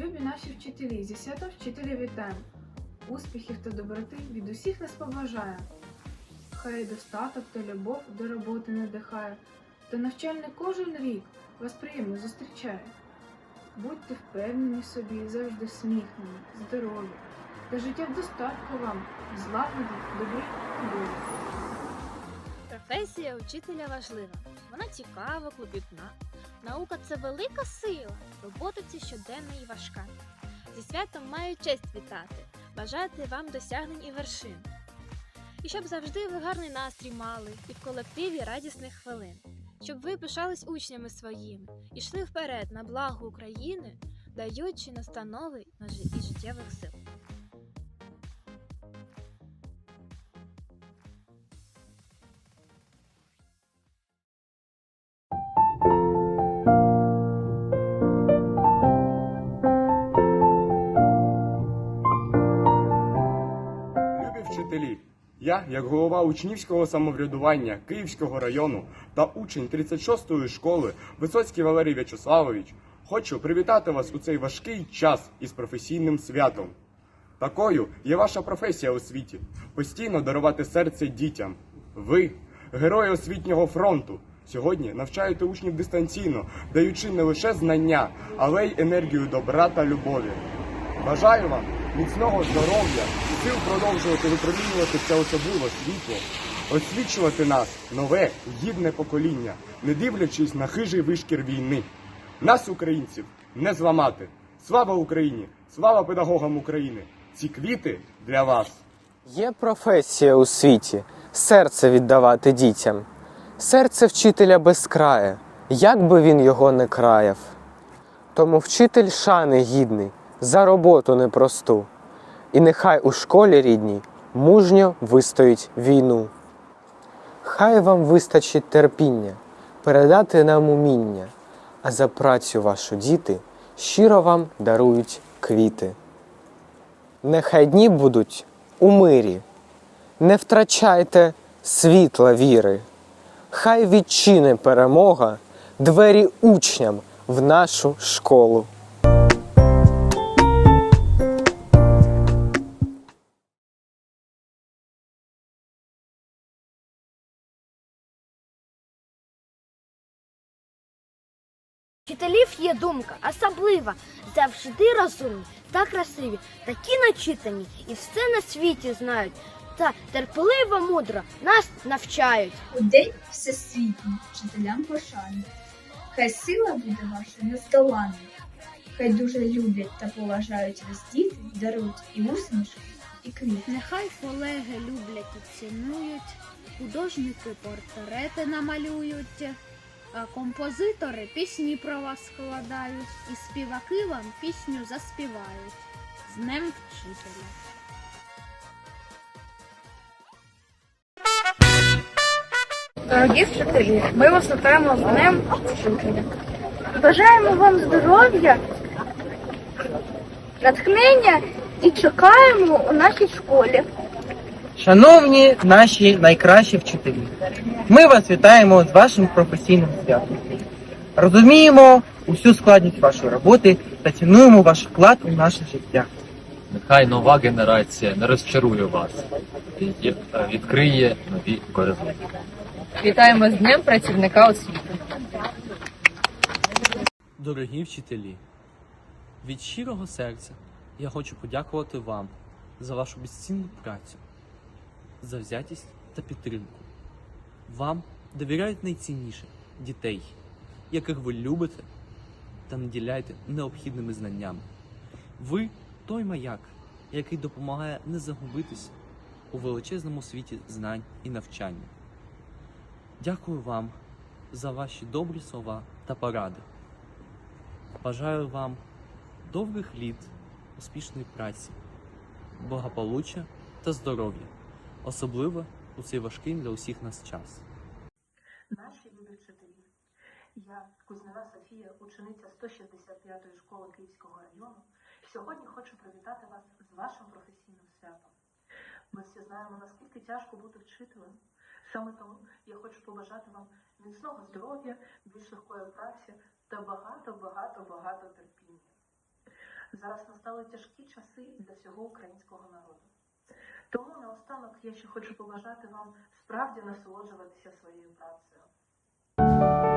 Любі наші вчителі, зі свято вчителя вітаємо. Успіхів та доброти від усіх нас побажає. Хай достаток та любов до роботи надихає, та навчальний кожен рік вас приємно зустрічає. Будьте впевнені собі, завжди сміхнені, здорові, та життя в достатку вам, злагоді, добрі і долі. Професія учителя важлива. Вона цікава, клопітна. Наука це велика сила, робота це щоденна і важка. Зі святом маю честь вітати, бажати вам досягнень і вершин. І щоб завжди ви гарний настрій мали і в колективі радісних хвилин, щоб ви пишались учнями своїми і йшли вперед на благо України, даючи настанови на і життєвих сил. Я, як голова учнівського самоврядування Київського району та учень 36-ї школи Висоцький Валерій В'ячеславович, хочу привітати вас у цей важкий час із професійним святом. Такою є ваша професія у світі постійно дарувати серце дітям. Ви, герої освітнього фронту, сьогодні навчаєте учнів дистанційно, даючи не лише знання, але й енергію добра та любові. Бажаю вам міцного здоров'я і сил продовжувати випромінювати це особливе світло, освічувати нас нове гідне покоління, не дивлячись на хижий вишкір війни. Нас, українців, не зламати. Слава Україні! Слава педагогам України! Ці квіти для вас! Є професія у світі серце віддавати дітям. Серце вчителя безкрає, як би він його не краяв. Тому вчитель шани гідний за роботу непросту. І нехай у школі рідній мужньо вистоїть війну. Хай вам вистачить терпіння передати нам уміння, а за працю вашу діти щиро вам дарують квіти. Нехай дні будуть у мирі, не втрачайте світла віри. Хай відчине перемога двері учням в нашу школу. Вчителів є думка особлива, завжди розумні та красиві, такі начитані і все на світі знають, та терпеливо мудро нас навчають. У день всесвітній вчителям пошани. Хай сила буде ваша нездоланна. Хай дуже люблять та поважають вас діти, дарують і усмішки, і квіти. Нехай колеги люблять і цінують, художники портрети намалюють, композитори пісні про вас складають, і співаки вам пісню заспівають. З Днем вчителя! Дорогі вчителі, ми вас вітаємо з Днем Вчителя. Бажаємо вам здоров'я, натхнення і чекаємо у нашій школі. Шановні наші найкращі вчителі, ми вас вітаємо з вашим професійним святом. Розуміємо усю складність вашої роботи та цінуємо ваш вклад у наше життя. Нехай нова генерація не розчарує вас і е, відкриє нові коридори. Вітаємо з Днем працівника освіти. Дорогі вчителі, від щирого серця я хочу подякувати вам за вашу безцінну працю, завзятість та підтримку. Вам довіряють найцінніше дітей, яких ви любите та наділяєте необхідними знаннями. Ви той маяк, який допомагає не загубитися у величезному світі знань і навчання. Дякую вам за ваші добрі слова та поради. Бажаю вам довгих літ, успішної праці, благополуччя та здоров'я, особливо у цей важкий для усіх нас час. Наші любі вчителі. Я Кузьміна Софія, учениця 165-ї школи Київського району. Сьогодні хочу привітати вас з вашим професійним святом. Ми всі знаємо, наскільки тяжко бути вчителем. Саме тому я хочу побажати вам міцного здоров'я, більш легкої праці та багато, багато, багато терпіння. Зараз настали тяжкі часи для всього українського народу. Тому наостанок я ще хочу побажати вам справді насолоджуватися своєю працею.